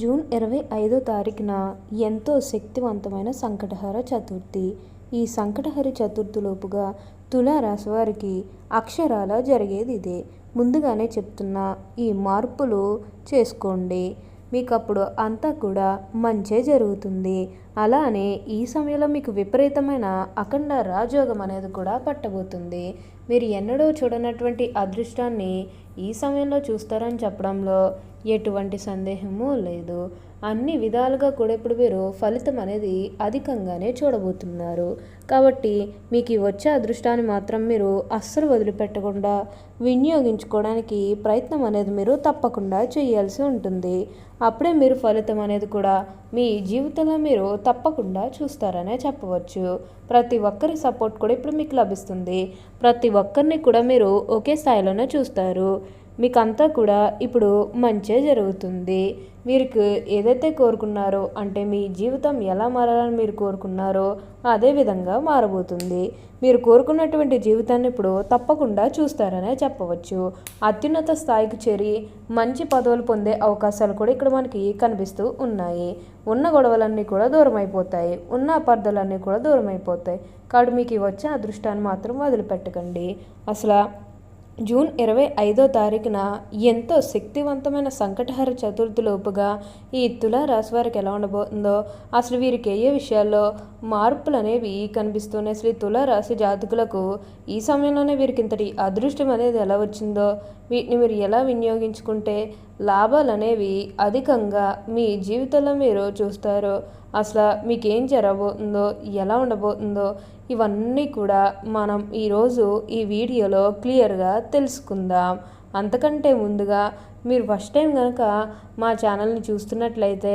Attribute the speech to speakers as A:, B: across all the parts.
A: June ఇరవై ఐదో తారీఖున ఎంతో శక్తివంతమైన సంకటహర చతుర్థి. ఈ సంకటహరి చతుర్థిలోపుగా తులారాశి వారికి అక్షరాల జరిగేది ఇదే ముందుగానే చెప్తున్నా ఈ మార్పులు చేసుకోండి. మీకు అప్పుడు అంతా కూడా మంచే జరుగుతుంది. అలానే ఈ సమయంలో మీకు విపరీతమైన అఖండ రాజయోగం అనేది కూడా పట్టబోతుంది. మీరు ఎన్నడూ చూడనటువంటి అదృష్టాన్ని ఈ సమయంలో చూస్తారని చెప్పడంలో ఎటువంటి సందేహము లేదు. అన్ని విధాలుగా కూడా ఇప్పుడు మీరు ఫలితం అనేది అధికంగానే చూడబోతున్నారు. కాబట్టి మీకు వచ్చే అదృష్టాన్ని మాత్రం మీరు అస్సలు వదిలిపెట్టకుండా వినియోగించుకోవడానికి ప్రయత్నం అనేది మీరు తప్పకుండా చేయాల్సి ఉంటుంది. అప్పుడే మీరు ఫలితం అనేది కూడా మీ జీవితంలో మీరు తప్పకుండా చూస్తారనే చెప్పవచ్చు. ప్రతి ఒక్కరి సపోర్ట్ కూడా ఇప్పుడు మీకు లభిస్తుంది. ప్రతి ఒక్కరిని కూడా మీరు ఒకే స్థాయిలోనే చూస్తారు. మీకంతా కూడా ఇప్పుడు మంచే జరుగుతుంది. మీరు ఏదైతే కోరుకున్నారో అంటే మీ జీవితం ఎలా మారాలని మీరు కోరుకున్నారో అదే విధంగా మారబోతుంది. మీరు కోరుకున్నటువంటి జీవితాన్ని ఇప్పుడు తప్పకుండా చూస్తారనే చెప్పవచ్చు. అత్యున్నత స్థాయికి చేరి మంచి పదవులు పొందే అవకాశాలు కూడా ఇక్కడ మనకి కనిపిస్తూ ఉన్నాయి. ఉన్న గొడవలన్నీ కూడా దూరం అయిపోతాయి ఉన్న అపార్థాలన్నీ కూడా దూరం అయిపోతాయి కాబట్టి మీకు వచ్చే అదృష్టాన్ని మాత్రం వదిలిపెట్టకండి. అసలు జూన్ ఇరవై ఐదో తారీఖున ఎంతో శక్తివంతమైన సంకటహర చతుర్థిలోపుగా ఈ తుల రాశి వారికి ఎలా ఉండబోతుందో అసలు వీరికి ఏ విషయాల్లో మార్పులు అనేవి కనిపిస్తున్నాయి? శ్రీ తుల రాశి జాతకులకు ఈ సమయంలోనే వీరికి ఇంతటి అదృష్టం అనేది ఎలా వచ్చిందో వీటిని మీరు ఎలా వినియోగించుకుంటే లాభాలు అనేవి అధికంగా మీ జీవితంలో మీరు చూస్తారో అసలు మీకేం జరగబోతుందో ఎలా ఉండబోతుందో ఇవన్నీ కూడా మనం ఈరోజు ఈ వీడియోలో క్లియర్గా తెలుసుకుందాం. అంతకంటే ముందుగా మీరు ఫస్ట్ టైం కనుక మా ఛానల్ని చూస్తున్నట్లయితే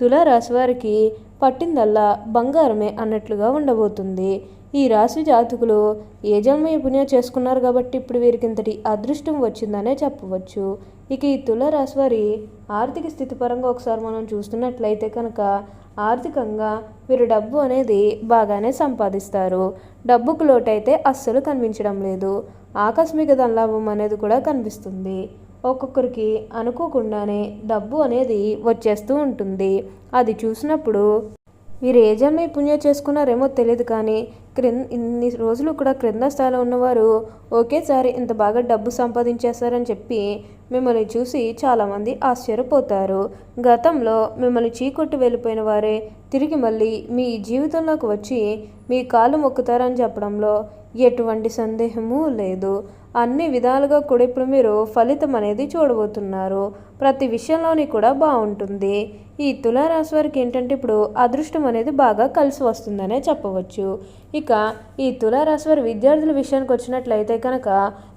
A: తుల రాశి వారికి పట్టిందల్లా బంగారమే అన్నట్లుగా ఉండబోతుంది. ఈ రాశి జాతకులు ఏ జన్మ పుణ్యం చేసుకున్నారు కాబట్టి ఇప్పుడు వీరికి ఇంతటి అదృష్టం వచ్చిందనే చెప్పవచ్చు. ఇక ఈ తుల రాశి వారి ఆర్థిక స్థితి పరంగా ఒకసారి మనం చూస్తున్నట్లయితే కనుక ఆర్థికంగా వీరు డబ్బు అనేది బాగానే సంపాదిస్తారు. డబ్బుకు లోటైతే అస్సలు కనిపించడం లేదు. ఆకస్మిక ధనలాభం అనేది కూడా కనిపిస్తుంది. ఒక్కొక్కరికి అనుకోకుండానే డబ్బు అనేది వచ్చేస్తూ ఉంటుంది. అది చూసినప్పుడు వీరు ఏ జన్మ పుణ్యం చేసుకున్నారేమో తెలియదు కానీ క్రింద ఇన్ని రోజులు కూడా క్రింద స్థాయిలో ఉన్నవారు ఒకేసారి ఇంత బాగా డబ్బు సంపాదించేస్తారని చెప్పి మిమ్మల్ని చూసి చాలామంది ఆశ్చర్యపోతారు. గతంలో మిమ్మల్ని చీకొట్టి వెళ్ళిపోయిన వారే తిరిగి మళ్ళీ మీ జీవితంలోకి వచ్చి మీ కాలు మొక్కుతారని చెప్పడంలో ఎటువంటి సందేహము లేదు. అన్ని విధాలుగా కూడా ఇప్పుడు మీరు ఫలితం అనేది చూడబోతున్నారు. ప్రతి విషయంలోని కూడా బాగుంటుంది ఈ తులారాశి వారికి ఏంటంటే ఇప్పుడు అదృష్టం అనేది బాగా కలిసి వస్తుందనే చెప్పవచ్చు. ఇక ఈ తులారాశి వారి విద్యార్థుల విషయానికి వచ్చినట్లయితే కనుక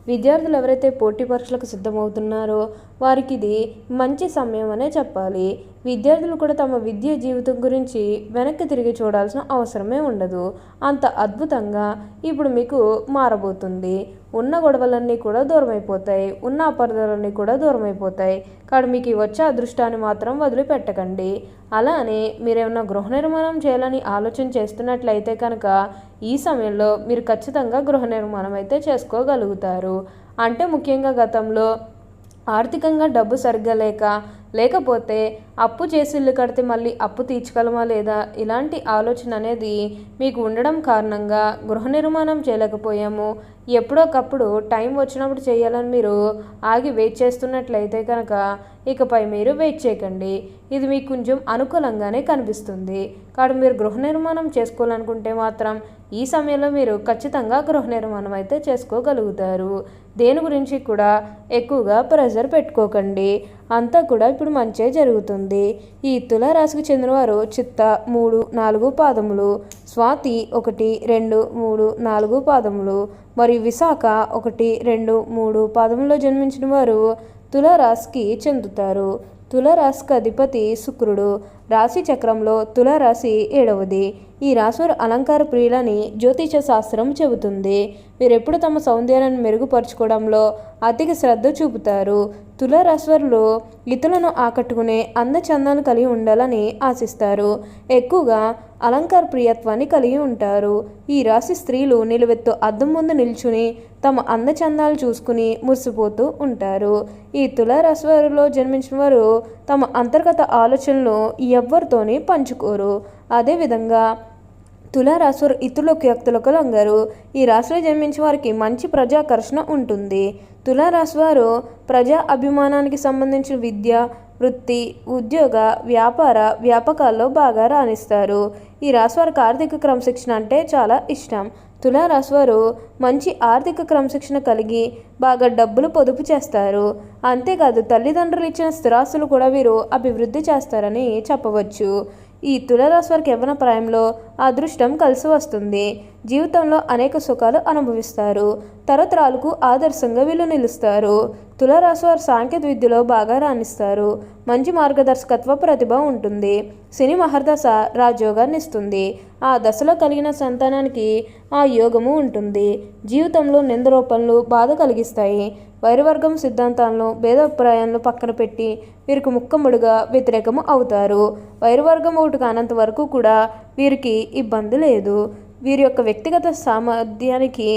A: విద్యార్థులు ఎవరైతే పోటీ పరీక్షలకు సిద్ధమవుతున్నారో వారికి ఇది మంచి సమయం అనే చెప్పాలి. విద్యార్థులు కూడా తమ విద్య జీవితం గురించి వెనక్కి తిరిగి చూడాల్సిన అవసరమే ఉండదు. అంత అద్భుతంగా ఇప్పుడు మీకు మారబోతుంది. ఉన్న గొడవలన్నీ కూడా దూరం అయిపోతాయి ఉన్న అపరదలన్నీ కూడా దూరం అయిపోతాయి మీకు వచ్చే అదృష్టాన్ని మాత్రం వదిలిపెట్టకండి. అలానే మీరేమన్నా గృహ నిర్మాణం చేయాలని ఆలోచన చేస్తున్నట్లయితే కనుక ఈ సమయంలో మీరు ఖచ్చితంగా గృహ నిర్మాణం అయితే చేసుకోగలుగుతారు. అంటే ముఖ్యంగా గతంలో ఆర్థికంగా డబ్బు సరిగ్గా లేక లేకపోతే అప్పు చేసి ఇల్లు కడితే మళ్ళీ అప్పు తీర్చగలమా లేదా? ఇలాంటి ఆలోచన అనేది మీకు ఉండడం కారణంగా గృహ నిర్మాణం చేయలేకపోయాము. ఎప్పుడోకప్పుడు టైం వచ్చినప్పుడు చేయాలని మీరు ఆగి వెయిట్ చేస్తున్నట్లయితే కనుక ఇకపై మీరు వెయిట్ చేయకండి. ఇది మీకు కొంచెం అనుకూలంగానే కనిపిస్తుంది. కాబట్టి మీరు గృహ నిర్మాణం చేసుకోవాలనుకుంటే మాత్రం ఈ సమయంలో మీరు ఖచ్చితంగా గృహ నిర్మాణం అయితే చేసుకోగలుగుతారు. దేని గురించి కూడా ఎక్కువగా ప్రెజర్ పెట్టుకోకండి. అంతా కూడా ఇప్పుడు మంచే జరుగుతుంది. ఈ తులారాశికి చెందినవారు చిత్త మూడు నాలుగు పాదములు స్వాతి ఒకటి రెండు మూడు నాలుగు పాదములు మరియు విశాఖ ఒకటి రెండు మూడు పాదములో జన్మించిన వారు తులారాశికి చెందుతారు. తులారాశికి అధిపతి శుక్రుడు. రాశి చక్రంలో తులారాశి ఏడవది. ఈ రాశులు అలంకార ప్రియులని జ్యోతిష శాస్త్రం చెబుతుంది. వీరెప్పుడు తమ సౌందర్యాన్ని మెరుగుపరచుకోవడంలో అధిక శ్రద్ధ చూపుతారు. తులారాశివారులు ఇతరులను ఆకట్టుకునే అందచందాలు కలిగి ఉండాలని ఆశిస్తారు. ఎక్కువగా అలంకార ప్రియత్వాన్ని కలిగి ఉంటారు. ఈ రాశి స్త్రీలు నిలువెత్తు అద్దం ముందు నిల్చుని తమ అందచందాలు చూసుకుని మురిసిపోతూ ఉంటారు. ఈ తులారాశి జన్మించిన వారు తమ అంతర్గత ఆలోచనలు ఎవ్వరితోని పంచుకోరు. అదేవిధంగా తులారాశి ఇతరులకు వ్యక్తులకు లొంగరు. ఈ రాశిలో జన్మించిన వారికి మంచి ప్రజాకర్షణ ఉంటుంది. తులారాశి వారు ప్రజా అభిమానానికి సంబంధించిన విద్య వృత్తి ఉద్యోగ వ్యాపార వ్యాపకాల్లో బాగా రాణిస్తారు. ఈ రాశి వారికి ఆర్థిక క్రమశిక్షణ అంటే చాలా ఇష్టం. తులారాశివారు మంచి ఆర్థిక క్రమశిక్షణ కలిగి బాగా డబ్బులు పొదుపు చేస్తారు. అంతేకాదు తల్లిదండ్రులు ఇచ్చిన స్థిరాస్తులు కూడా వీరు అభివృద్ధి చేస్తారని చెప్పవచ్చు. ఈ తులారాశి వారికి యవ్వన ప్రాయంలో అదృష్టం కలిసి వస్తుంది. జీవితంలో అనేక సుఖాలు అనుభవిస్తారు. తరతరాలకు ఆదర్శంగా వీళ్ళు నిలుస్తారు. తులారాశి వారు సాంకేతిక విద్యలో బాగా రాణిస్తారు. మంచి మార్గదర్శకత్వ ప్రతిభ ఉంటుంది. శని మహర్దశ రాజయోగాన్ని ఇస్తుంది. ఆ దశలో కలిగిన సంతానానికి ఆ యోగము ఉంటుంది. జీవితంలో నిందరోపణలు బాధ కలిగిస్తాయి. వైరవర్గం సిద్ధాంతాలను భేదాభిప్రాయాలను పక్కన పెట్టి వీరికి ముక్కముడుగా వ్యతిరేకము అవుతారు. వైరవర్గం ఒకటి కానంత వరకు కూడా వీరికి ఇబ్బంది లేదు. వీరి యొక్క వ్యక్తిగత సామర్థ్యానికి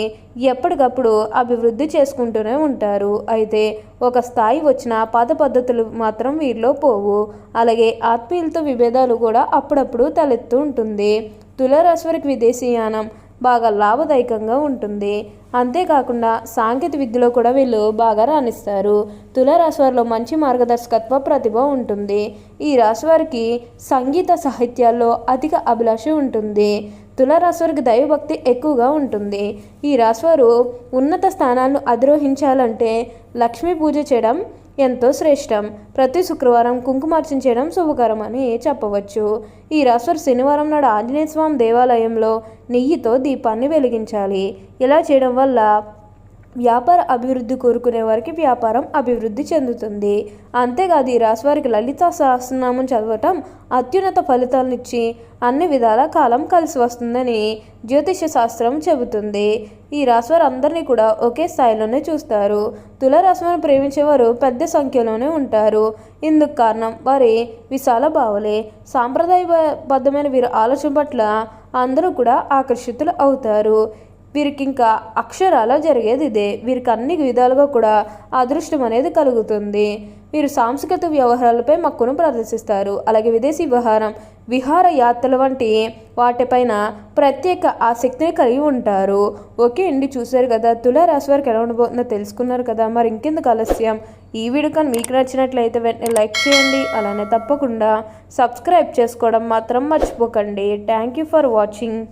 A: ఎప్పటికప్పుడు అభివృద్ధి చేసుకుంటూనే ఉంటారు. అయితే ఒక స్థాయి వచ్చిన పాత పద్ధతులు మాత్రం వీరిలో పోవు. అలాగే ఆత్మీయులతో విభేదాలు కూడా అప్పుడప్పుడు తలెత్తు ఉంటుంది. తులారాశి వారికి విదేశీయానం బాగా లాభదాయకంగా ఉంటుంది. అంతేకాకుండా సాంకేతిక విద్యలో కూడా వీళ్ళు బాగా రాణిస్తారు. తులారాశివారిలో మంచి మార్గదర్శకత్వ ప్రతిభ ఉంటుంది. ఈ రాశివారికి సంగీత సాహిత్యాల్లో అధిక అభిలాష ఉంటుంది. తులారాశి వారికి దైవభక్తి ఎక్కువగా ఉంటుంది. ఈ రాశివారు ఉన్నత స్థానాలను అధిరోహించాలంటే లక్ష్మీ పూజ చేయడం ఎంతో శ్రేష్టం. ప్రతి శుక్రవారం కుంకుమార్చన చేయడం శుభకరం అని చెప్పవచ్చు. ఈ రాశివారు శనివారం నాడు ఆంజనేయ స్వామి దేవాలయంలో నెయ్యితో దీపాన్ని వెలిగించాలి. ఇలా చేయడం వల్ల వ్యాపార అభివృద్ధి కోరుకునే వారికి వ్యాపారం అభివృద్ధి చెందుతుంది. అంతేకాదు ఈ రాశి వారికి లలిత సహస్రనామం చదవటం అత్యున్నత ఫలితాలనిచ్చి అన్ని విధాల కాలం కలిసి వస్తుందని జ్యోతిష శాస్త్రం చెబుతుంది. ఈ రాశి వారు అందరినీ కూడా ఒకే స్థాయిలోనే చూస్తారు. తులరాశివారిని ప్రేమించేవారు పెద్ద సంఖ్యలోనే ఉంటారు. ఇందుకు కారణం వారి విశాల భావలే. సాంప్రదాయబద్ధమైన వీరి ఆలోచన పట్ల అందరూ కూడా ఆకర్షితులు అవుతారు. వీరికి ఇంకా అక్షరాల జరిగేది ఇదే. వీరికి అన్ని విధాలుగా కూడా అదృష్టం అనేది కలుగుతుంది. వీరు సాంస్కృతిక వ్యవహారాలపై మక్కును ప్రదర్శిస్తారు. అలాగే విదేశీ వ్యవహారం విహార యాత్రల వంటి వాటిపైన ప్రత్యేక ఆసక్తిని కలిగి ఉంటారు. ఓకే అండి చూశారు కదా తులారాశి వారికి ఎలా ఉండబోతుందో తెలుసుకున్నారు కదా. మరి ఇంకెందుకు ఆలస్యం? ఈ వీడియో కానీ మీకు నచ్చినట్లయితే వెంటనే లైక్ చేయండి. అలానే తప్పకుండా సబ్స్క్రైబ్ చేసుకోవడం మాత్రం మర్చిపోకండి. Thank you for watching.